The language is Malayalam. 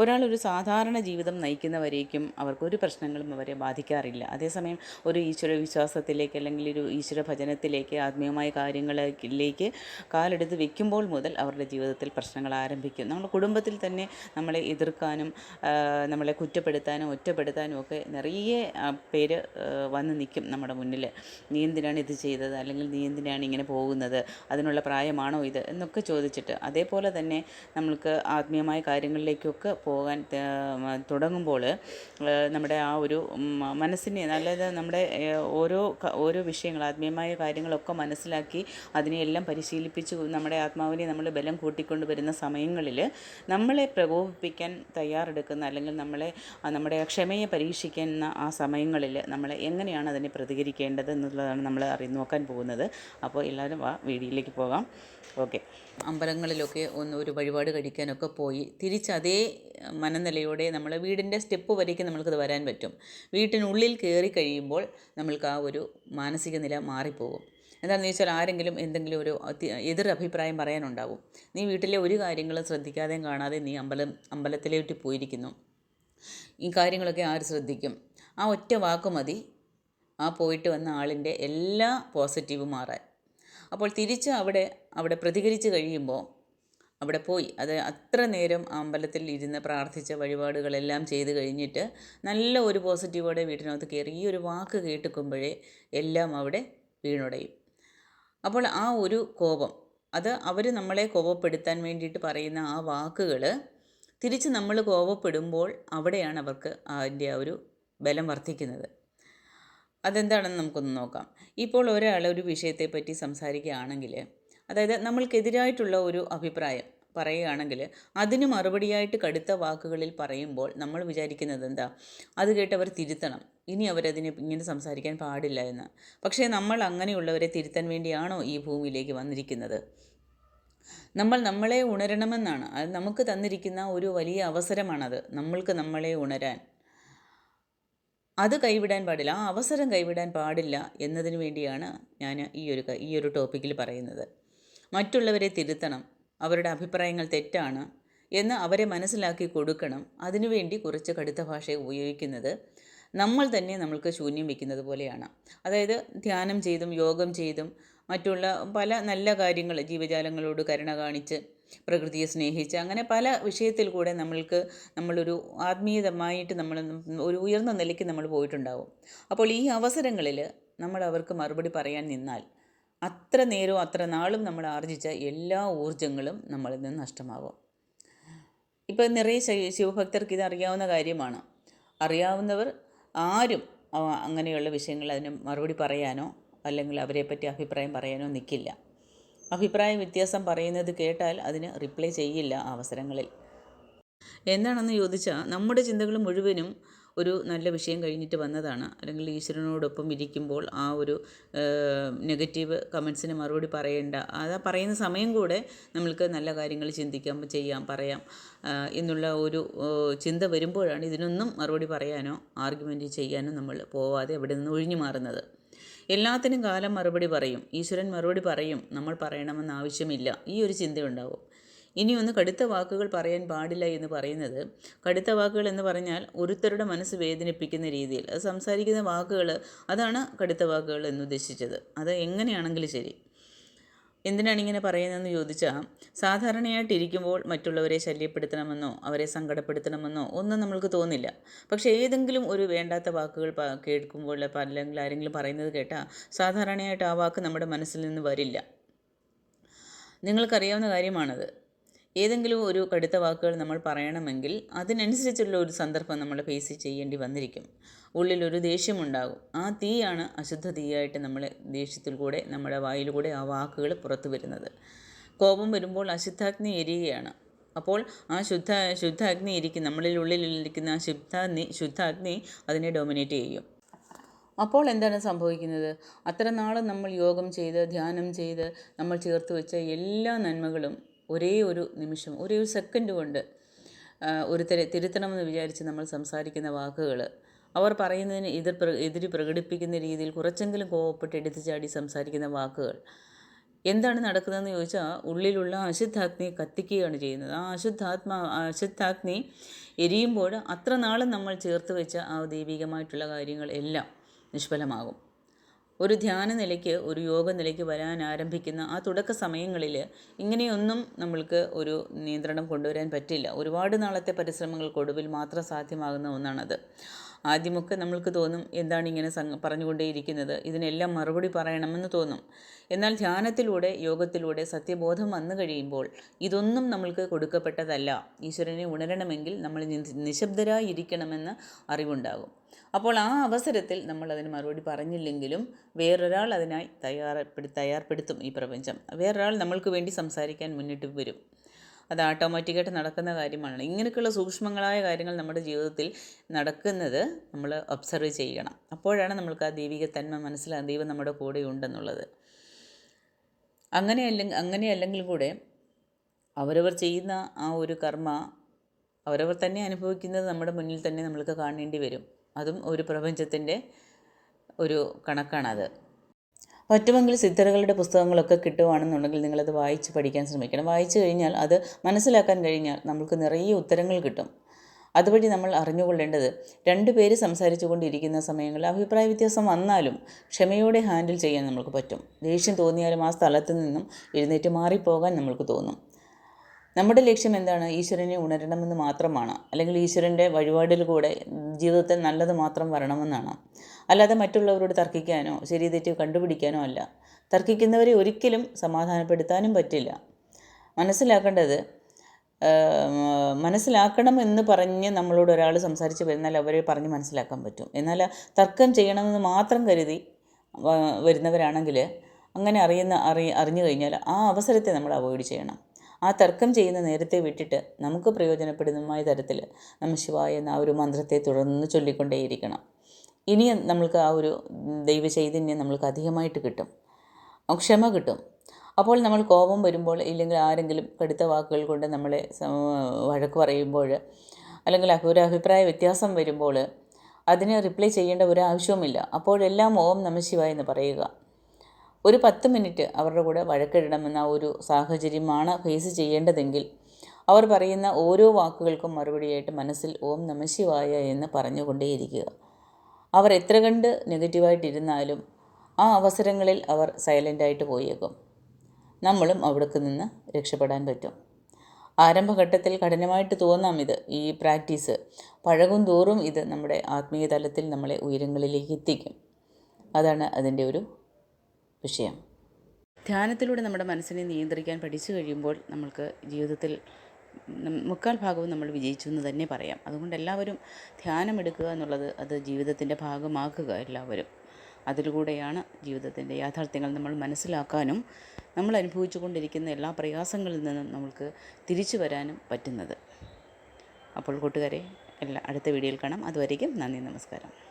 ഒരാളൊരു സാധാരണ ജീവിതം നയിക്കുന്നവരേക്കും അവർക്കൊരു പ്രശ്നങ്ങളും അവരെ ബാധിക്കാറില്ല. അതേസമയം ഒരു ഈശ്വര വിശ്വാസത്തിലേക്ക് അല്ലെങ്കിൽ ഒരു ഈശ്വര ഭജനത്തിലേക്ക് ആത്മീയമായ കാര്യങ്ങളിലേക്ക് കാലെടുത്ത് വെക്കുമ്പോൾ മുതൽ അവരുടെ ജീവിതത്തിൽ പ്രശ്നങ്ങൾ ആരംഭിക്കും. നമ്മുടെ കുടുംബത്തിൽ തന്നെ നമ്മളെ എതിർക്കാനും നമ്മളെ കുറ്റപ്പെടുത്താനും ഒറ്റപ്പെടുത്താനും ഒക്കെ നിറയെ പേര് വന്ന് നിൽക്കും നമ്മുടെ മുന്നിൽ. നീ എന്തിനാണ് ഇത് ചെയ്തത്? അല്ലെങ്കിൽ നീ എന്തിനാണ് ഇങ്ങനെ പോകുന്നത്? അതിനുള്ള പ്രായമാണോ ഇത്? എന്നൊക്കെ ചോദിച്ചിട്ട് അതേപോലെ തന്നെ നമ്മൾക്ക് ആത്മീയമായ കാര്യങ്ങളിലേക്കൊക്കെ പോകാൻ തുടങ്ങുമ്പോൾ നമ്മുടെ ആ ഒരു മനസ്സിനെ നല്ലത് നമ്മുടെ ഓരോ ഓരോ വിഷയങ്ങൾ ആത്മീയമായ കാര്യങ്ങളൊക്കെ മനസ്സിലാക്കി അതിനെയെല്ലാം പരിശീലിപ്പിച്ച് നമ്മുടെ ആത്മാവിനെ നമ്മൾ ബലം കൂട്ടിക്കൊണ്ട് വരുന്ന സമയങ്ങളിൽ നമ്മളെ പ്രകോപിപ്പിക്കാൻ തയ്യാറെടുക്കുന്ന അല്ലെങ്കിൽ നമ്മളെ നമ്മുടെ ക്ഷമയെ പരീക്ഷിക്കുന്ന ആ സമയങ്ങളിൽ നമ്മൾ എങ്ങനെയാണ് അതിനെ പ്രതികരിക്കേണ്ടത് എന്നുള്ളതാണ് നമ്മൾ അറിഞ്ഞു നോക്കാൻ പോകുന്നത്. അപ്പോൾ എല്ലാവരും ആ വീഡിയോയിലേക്ക് പോകാം. ഓക്കെ. അമ്പലങ്ങളിലൊക്കെ ഒന്ന് ഒരു വഴിപാട് കഴിക്കാനൊക്കെ പോയി തിരിച്ച് അതേ മനനിലയോടെ നമ്മൾ വീടിന്റെ സ്റ്റെപ്പ് വരയ്ക്ക് നമ്മൾക്കത് വരാൻ പറ്റും. വീട്ടിനുള്ളിൽ കയറി കഴിയുമ്പോൾ നമ്മൾക്ക് ആ ഒരു മാനസിക നില മാറിപ്പോകും. എന്താണെന്ന് ചോദിച്ചാൽ ആരെങ്കിലും എന്തെങ്കിലും ഒരു എതിർ അഭിപ്രായം പറയാനുണ്ടാവും. നീ വീട്ടിലെ ഒരു കാര്യങ്ങളും ശ്രദ്ധിക്കാതെയും കാണാതെ നീ അമ്പലം അമ്പലത്തിലേക്ക് പോയിരിക്കുന്നു. ഈ കാര്യങ്ങളൊക്കെ ആര് ശ്രദ്ധിക്കും? ആ ഒറ്റ വാക്ക് മതി. ആ പോയിട്ട് വന്ന ആളിന്റെ എല്ലാ പോസിറ്റീവും മാറാൻ. അപ്പോൾ തിരിച്ച് അവിടെ അവിടെ പ്രതികരിച്ച് കഴിയുമ്പോൾ അവിടെ പോയി. അത് അത്ര നേരം അമ്പലത്തിൽ ഇരുന്ന് പ്രാർത്ഥിച്ച വഴിപാടുകളെല്ലാം ചെയ്ത് കഴിഞ്ഞിട്ട് നല്ല ഒരു പോസിറ്റീവോടെ വീട്ടിനകത്ത് കയറി ഈ ഒരു വാക്ക് കേട്ടുക്കുമ്പോഴേ എല്ലാം അവിടെ വീണുടയും. അപ്പോൾ ആ ഒരു കോപം അത് അവർ നമ്മളെ കോപപ്പെടുത്താൻ വേണ്ടിയിട്ട് പറയുന്ന ആ വാക്കുകൾ തിരിച്ച് നമ്മൾ കോപപ്പെടുമ്പോൾ അവിടെയാണ് അവർക്ക് അതിന്റെ ആ ഒരു ബലം വർദ്ധിക്കുന്നത്. അതെന്താണെന്ന് നമുക്കൊന്ന് നോക്കാം. ഇപ്പോൾ ഒരാൾ ഒരു വിഷയത്തെപ്പറ്റി സംസാരിക്കുകയാണെങ്കിൽ അതായത് നമ്മൾക്കെതിരായിട്ടുള്ള ഒരു അഭിപ്രായം പറയുകയാണെങ്കിൽ അതിന് മറുപടിയായിട്ട് കടുത്ത വാക്കുകളിൽ പറയുമ്പോൾ നമ്മൾ വിചാരിക്കുന്നത് എന്താ? അത് കേട്ടവർ തിരുത്തണം. ഇനി അവരതിനെ ഇങ്ങനെ സംസാരിക്കാൻ പാടില്ല എന്ന്. പക്ഷേ നമ്മൾ അങ്ങനെയുള്ളവരെ തിരുത്താൻ വേണ്ടിയാണോ ഈ ഭൂമിയിലേക്ക് വന്നിരിക്കുന്നത്? നമ്മൾ നമ്മളെ ഉണരണമെന്നാണ്. അത് നമുക്ക് തന്നിരിക്കുന്ന ഒരു വലിയ അവസരമാണത്. നമ്മൾക്ക് നമ്മളെ ഉണരാൻ. അത് കൈവിടാൻ പാടില്ല. ആ അവസരം കൈവിടാൻ പാടില്ല എന്നതിന് വേണ്ടിയാണ് ഞാൻ ഈ ഒരു ഈ ഒരു ടോപ്പിക്കിൽ പറയുന്നത്. മറ്റുള്ളവരെ തിരുത്തണം. അവരുടെ അഭിപ്രായങ്ങൾ തെറ്റാണ് എന്ന് അവരെ മനസ്സിലാക്കി കൊടുക്കണം. അതിനുവേണ്ടി കുറച്ച് കടുത്ത ഭാഷ ഉപയോഗിക്കുന്നത് നമ്മൾ തന്നെ നമ്മൾക്ക് ശൂന്യം വയ്ക്കുന്നത് പോലെയാണ്. അതായത് ധ്യാനം ചെയ്തും യോഗം ചെയ്തും മറ്റുള്ള പല നല്ല കാര്യങ്ങൾ ജീവജാലങ്ങളോട് കരുണ കാണിച്ച് പ്രകൃതിയെ സ്നേഹിച്ച് അങ്ങനെ പല വിഷയത്തിൽ കൂടെ നമ്മൾക്ക് നമ്മളൊരു ആത്മീയതമായിട്ട് നമ്മൾ ഒരു ഉയർന്ന നിലയ്ക്ക് നമ്മൾ പോയിട്ടുണ്ടാവും. അപ്പോൾ ഈ അവസരങ്ങളിൽ നമ്മൾ അവർക്ക് മറുപടി പറയാൻ നിന്നാൽ അത്ര നേരവും അത്ര നാളും നമ്മൾ ആർജിച്ച എല്ലാ ഊർജങ്ങളും നമ്മളിൽ നിന്ന് നഷ്ടമാകും. ഇപ്പം നിറയെ ശിവഭക്തർക്ക് ഇത് അറിയാവുന്ന കാര്യമാണ്. അറിയാവുന്നവർ ആരും അങ്ങനെയുള്ള വിഷയങ്ങൾ അതിന് മറുപടി പറയാനോ അല്ലെങ്കിൽ അവരെപ്പറ്റി അഭിപ്രായം പറയാനോ നിൽക്കില്ല അഭിപ്രായ വ്യത്യാസം പറയുന്നത് കേട്ടാൽ അതിന് റിപ്ലൈ ചെയ്യില്ല അവസരങ്ങളിൽ. എന്താണെന്ന് ചോദിച്ചാൽ നമ്മുടെ ചിന്തകൾ മുഴുവനും ഒരു നല്ല വിഷയം കഴിഞ്ഞിട്ട് വന്നതാണ്. അല്ലെങ്കിൽ ഈശ്വരനോടൊപ്പം ഇരിക്കുമ്പോൾ ആ ഒരു നെഗറ്റീവ് കമൻസിന് മറുപടി പറയേണ്ട. അത് പറയുന്ന സമയം കൂടെ നമ്മൾക്ക് നല്ല കാര്യങ്ങൾ ചിന്തിക്കാം ചെയ്യാം പറയാം എന്നുള്ള ഒരു ചിന്ത വരുമ്പോഴാണ് ഇതിനൊന്നും മറുപടി പറയാനോ ആർഗ്യുമെന്റ് ചെയ്യാനോ നമ്മൾ പോവാതെ അവിടെ നിന്ന് ഒഴിഞ്ഞു മാറുന്നത്. എല്ലാത്തിനും കാലം മറുപടി പറയും. ഈശ്വരൻ മറുപടി പറയും. നമ്മൾ പറയണമെന്ന് ആവശ്യമില്ല. ഈ ഒരു ചിന്തയുണ്ടാവും. ഇനി ഒന്ന് കടുത്ത വാക്കുകൾ പറയാൻ പാടില്ല എന്ന് പറയുന്നത് കടുത്ത വാക്കുകൾ എന്ന് പറഞ്ഞാൽ ഒരുത്തരുടെ മനസ്സ് വേദനിപ്പിക്കുന്ന രീതിയിൽ. അത് സംസാരിക്കുന്ന വാക്കുകൾ അതാണ് കടുത്ത വാക്കുകൾ എന്ന് ഉദ്ദേശിച്ചത്. അത് എങ്ങനെയാണെങ്കിലും ശരി. എന്തിനാണ് ഇങ്ങനെ പറയുന്നതെന്ന് ചോദിച്ചാൽ സാധാരണയായിട്ടിരിക്കുമ്പോൾ മറ്റുള്ളവരെ ശല്യപ്പെടുത്തണമെന്നോ അവരെ സങ്കടപ്പെടുത്തണമെന്നോ ഒന്നും നമ്മൾക്ക് തോന്നില്ല. പക്ഷേ ഏതെങ്കിലും ഒരു വേണ്ടാത്ത വാക്കുകൾ കേൾക്കുമ്പോൾ അല്ലെങ്കിൽ ആരെങ്കിലും പറയുന്നത് കേട്ടാൽ സാധാരണയായിട്ട് ആ വാക്ക് നമ്മുടെ മനസ്സിൽ നിന്ന് വരില്ല. നിങ്ങൾക്കറിയാവുന്ന കാര്യമാണത്. ഏതെങ്കിലും ഒരു കടുത്ത വാക്കുകൾ നമ്മൾ പറയണമെങ്കിൽ അതിനനുസരിച്ചുള്ള ഒരു സന്ദർഭം നമ്മൾ ഫേസ് ചെയ്യേണ്ടി വന്നിരിക്കും. ഉള്ളിലൊരു ദേഷ്യമുണ്ടാകും. ആ തീയാണ് അശുദ്ധ തീയായിട്ട് നമ്മൾ ദേഷ്യത്തിൽ കൂടെ നമ്മുടെ വായിലൂടെ ആ വാക്കുകൾ പുറത്തു വരുന്നത്. കോപം വരുമ്പോൾ അശുദ്ധാഗ്നി എരിയുകയാണ് അപ്പോൾ ആ ശുദ്ധ ശുദ്ധാഗ്നി ഇരിക്കും. നമ്മളിൽ ഉള്ളിലിരിക്കുന്ന ആ ശുദ്ധാഗ്നി ശുദ്ധാഗ്നി അതിനെ ഡോമിനേറ്റ് ചെയ്യും. അപ്പോൾ എന്താണ് സംഭവിക്കുന്നത്? അത്ര നാളും നമ്മൾ യോഗം ചെയ്ത് ധ്യാനം ചെയ്ത് നമ്മൾ ചേർത്ത് വെച്ച എല്ലാ നന്മകളും ഒരേ ഒരു നിമിഷം ഒരേ ഒരു സെക്കൻഡ് കൊണ്ട് ഒരു തിരുത്തണമെന്ന് വിചാരിച്ച് നമ്മൾ സംസാരിക്കുന്ന വാക്കുകൾ അവർ പറയുന്നതിന് എതിർ എതിര് പ്രകടിപ്പിക്കുന്ന രീതിയിൽ കുറച്ചെങ്കിലും കോവപ്പെട്ട് എടുത്തു ചാടി സംസാരിക്കുന്ന വാക്കുകൾ. എന്താണ് നടക്കുന്നതെന്ന് ചോദിച്ചാൽ ഉള്ളിലുള്ള അശുദ്ധാഗ്നി കത്തിക്കുകയാണ് ചെയ്യുന്നത്. ആ അശുദ്ധാത്മാ അശുദ്ധാഗ്നി എരിയുമ്പോൾ അത്ര നാളും നമ്മൾ ചേർത്ത് വെച്ച ആ ദൈവികമായിട്ടുള്ള കാര്യങ്ങൾ എല്ലാം നിഷ്ഫലമാകും. ഒരു ധ്യാന നിലയ്ക്ക് ഒരു യോഗ നിലയ്ക്ക് വരാൻ ആരംഭിക്കുന്ന ആ തുടക്ക സമയങ്ങളിൽ ഇങ്ങനെയൊന്നും നമ്മൾക്ക് ഒരു നിയന്ത്രണം കൊണ്ടുവരാൻ പറ്റില്ല. ഒരുപാട് നാളത്തെ പരിശ്രമങ്ങൾക്കൊടുവിൽ മാത്രം സാധ്യമാകുന്ന ഒന്നാണത്. ആദ്യമൊക്കെ നമ്മൾക്ക് തോന്നും എന്താണ് ഇങ്ങനെ പറഞ്ഞുകൊണ്ടേയിരിക്കുന്നത്. ഇതിനെല്ലാം മറുപടി പറയണമെന്ന് തോന്നും. എന്നാൽ ധ്യാനത്തിലൂടെ യോഗത്തിലൂടെ സത്യബോധം വന്നു കഴിയുമ്പോൾ ഇതൊന്നും നമ്മൾക്ക് കൊടുക്കപ്പെട്ടതല്ല. ഈശ്വരനെ ഉണരണമെങ്കിൽ നമ്മൾ നിശബ്ദരായി ഇരിക്കണമെന്ന് അറിവുണ്ടാകും. അപ്പോൾ ആ അവസരത്തിൽ നമ്മൾ അതിന് മറുപടി പറഞ്ഞില്ലെങ്കിലും വേറൊരാൾ അതിനായി തയ്യാറപ്പെടു തയ്യാർപ്പെടുത്തും ഈ പ്രപഞ്ചം. വേറൊരാൾ നമ്മൾക്ക് വേണ്ടി സംസാരിക്കാൻ മുന്നിട്ട് വരും. അത് ഓട്ടോമാറ്റിക്കായിട്ട് നടക്കുന്ന കാര്യമാണ് ഇങ്ങനെയൊക്കെയുള്ള സൂക്ഷ്മങ്ങളായ കാര്യങ്ങൾ നമ്മുടെ ജീവിതത്തിൽ നടക്കുന്നത് നമ്മൾ ഒബ്സർവ് ചെയ്യണം. അപ്പോഴാണ് നമ്മൾക്ക് ആ ദൈവിക തന്മ മനസ്സിലാകും ദൈവം നമ്മുടെ കൂടെ ഉണ്ടെന്നുള്ളത്. അങ്ങനെ അല്ലെങ്കിൽ കൂടെ അവരവർ ചെയ്യുന്ന ആ ഒരു കർമ്മ അവരവർ തന്നെ അനുഭവിക്കുന്നത് നമ്മുടെ മുന്നിൽ തന്നെ നമ്മൾക്ക് കാണേണ്ടി വരും. അതും ഒരു പ്രപഞ്ചത്തിന്റെ ഒരു കണക്കാണത്. പറ്റുമെങ്കിൽ സിദ്ധറുകളുടെ പുസ്തകങ്ങളൊക്കെ കിട്ടുവാണെന്നുണ്ടെങ്കിൽ നിങ്ങളത് വായിച്ച് പഠിക്കാൻ ശ്രമിക്കണം. വായിച്ചു കഴിഞ്ഞാൽ അത് മനസ്സിലാക്കാൻ കഴിഞ്ഞാൽ നമുക്ക് നിറയെ ഉത്തരങ്ങൾ കിട്ടും. അതുവഴി നമ്മൾ അറിഞ്ഞുകൊള്ളേണ്ടത് രണ്ട് പേര് സംസാരിച്ചു കൊണ്ടിരിക്കുന്ന സമയങ്ങളിൽ അഭിപ്രായ വ്യത്യാസം വന്നാലും ക്ഷമയോടെ ഹാൻഡിൽ ചെയ്യാൻ നമുക്ക് പറ്റും. ദേഷ്യം തോന്നിയാലും ആ സ്ഥലത്ത് നിന്നും എഴുന്നേറ്റ് മാറിപ്പോകാൻ നമുക്ക് തോന്നും. നമ്മുടെ ലക്ഷ്യം എന്താണ്? ഈശ്വരനെ ഉണരണമെന്ന് മാത്രമാണ്. അല്ലെങ്കിൽ ഈശ്വരന്റെ വഴിപാടിലൂടെ ജീവിതത്തിൽ നല്ലത് മാത്രം വരണമെന്നാണ്. അല്ലാതെ മറ്റുള്ളവരോട് തർക്കിക്കാനോ ശരി തെറ്റ് കണ്ടുപിടിക്കാനോ അല്ല. തർക്കിക്കുന്നവരെ ഒരിക്കലും സമാധാനപ്പെടുത്താനും പറ്റില്ല. മനസ്സിലാക്കേണ്ടത് മനസ്സിലാക്കണം എന്ന് പറഞ്ഞ് നമ്മളോട് ഒരാൾ സംസാരിച്ച് വരുന്നാൽ അവരെ പറഞ്ഞ് മനസ്സിലാക്കാൻ പറ്റും. എന്നാൽ തർക്കം ചെയ്യണമെന്ന് മാത്രം കരുതി വരുന്നവരാണെങ്കിൽ അങ്ങനെ അറിയുന്ന അറി അറിഞ്ഞു കഴിഞ്ഞാൽ ആ അവസരത്തെ നമ്മൾ അവോയ്ഡ് ചെയ്യണം. ആ തർക്കം ചെയ്യുന്ന നേരത്തെ വിട്ടിട്ട് നമുക്ക് പ്രയോജനപ്പെടുന്നതുമായ തരത്തിൽ നമ്മൾ ശിവായ എന്ന ആ ഒരു മന്ത്രത്തെ തുടർന്ന് ചൊല്ലിക്കൊണ്ടേയിരിക്കണം. ഇനി നമ്മൾക്ക് ആ ഒരു ദൈവ ചൈതന്യം നമ്മൾക്ക് അധികമായിട്ട് കിട്ടും. ക്ഷമ കിട്ടും. അപ്പോൾ നമ്മൾ കോപം വരുമ്പോൾ ഇല്ലെങ്കിൽ ആരെങ്കിലും കടുത്ത വാക്കുകൾ കൊണ്ട് നമ്മളെ വഴക്ക് പറയുമ്പോൾ അല്ലെങ്കിൽ ഒരു അഭിപ്രായ വ്യത്യാസം വരുമ്പോൾ അതിനെ റിപ്ലൈ ചെയ്യേണ്ട ഒരു ആവശ്യവുമില്ല. അപ്പോഴെല്ലാം ഓം നമ ശിവായ എന്ന് പറയുക. ഒരു പത്ത് മിനിറ്റ് അവരുടെ കൂടെ വഴക്കിടണമെന്ന ഒരു സാഹചര്യമാണ് ഫേസ് ചെയ്യേണ്ടതെങ്കിൽ അവർ പറയുന്ന ഓരോ വാക്കുകൾക്കും മറുപടിയായിട്ട് മനസ്സിൽ ഓം നമശിവായ എന്ന് പറഞ്ഞുകൊണ്ടേയിരിക്കുക. അവർ എത്ര കണ്ട് നെഗറ്റീവായിട്ടിരുന്നാലും ആ അവസരങ്ങളിൽ അവർ സൈലന്റായിട്ട് പോയേക്കും. നമ്മളും അവിടേക്ക് നിന്ന് രക്ഷപ്പെടാൻ പറ്റും. ആരംഭഘട്ടത്തിൽ കഠിനമായിട്ട് തോന്നാം ഇത്. ഈ പ്രാക്ടീസ് പഴകും തോറും ഇത് നമ്മുടെ ആത്മീയ തലത്തിൽ നമ്മളെ ഉയരങ്ങളിലേക്ക് എത്തിക്കും. അതാണ് അതിന്റെ ഒരു വിഷയം. ധ്യാനത്തിലൂടെ നമ്മുടെ മനസ്സിനെ നിയന്ത്രിക്കാൻ പഠിച്ചു കഴിയുമ്പോൾ നമ്മൾക്ക് ജീവിതത്തിൽ മുക്കാൽ ഭാഗവും നമ്മൾ വിജയിച്ചു എന്ന് തന്നെ പറയാം. അതുകൊണ്ട് എല്ലാവരും ധ്യാനമെടുക്കുക എന്നുള്ളത് അത് ജീവിതത്തിന്റെ ഭാഗമാക്കുക എല്ലാവരും. അതിലൂടെയാണ് ജീവിതത്തിന്റെ യാഥാർത്ഥ്യങ്ങൾ നമ്മൾ മനസ്സിലാക്കാനും നമ്മൾ അനുഭവിച്ചു കൊണ്ടിരിക്കുന്ന എല്ലാ പ്രയാസങ്ങളിൽ നിന്നും നമ്മൾക്ക് തിരിച്ചു വരാനും പറ്റുന്നത്. അപ്പോൾ കൂട്ടുകാരെ എല്ലാ അടുത്ത വീഡിയോയിൽ കാണാം. അതുവരേക്കും നന്ദി നമസ്കാരം.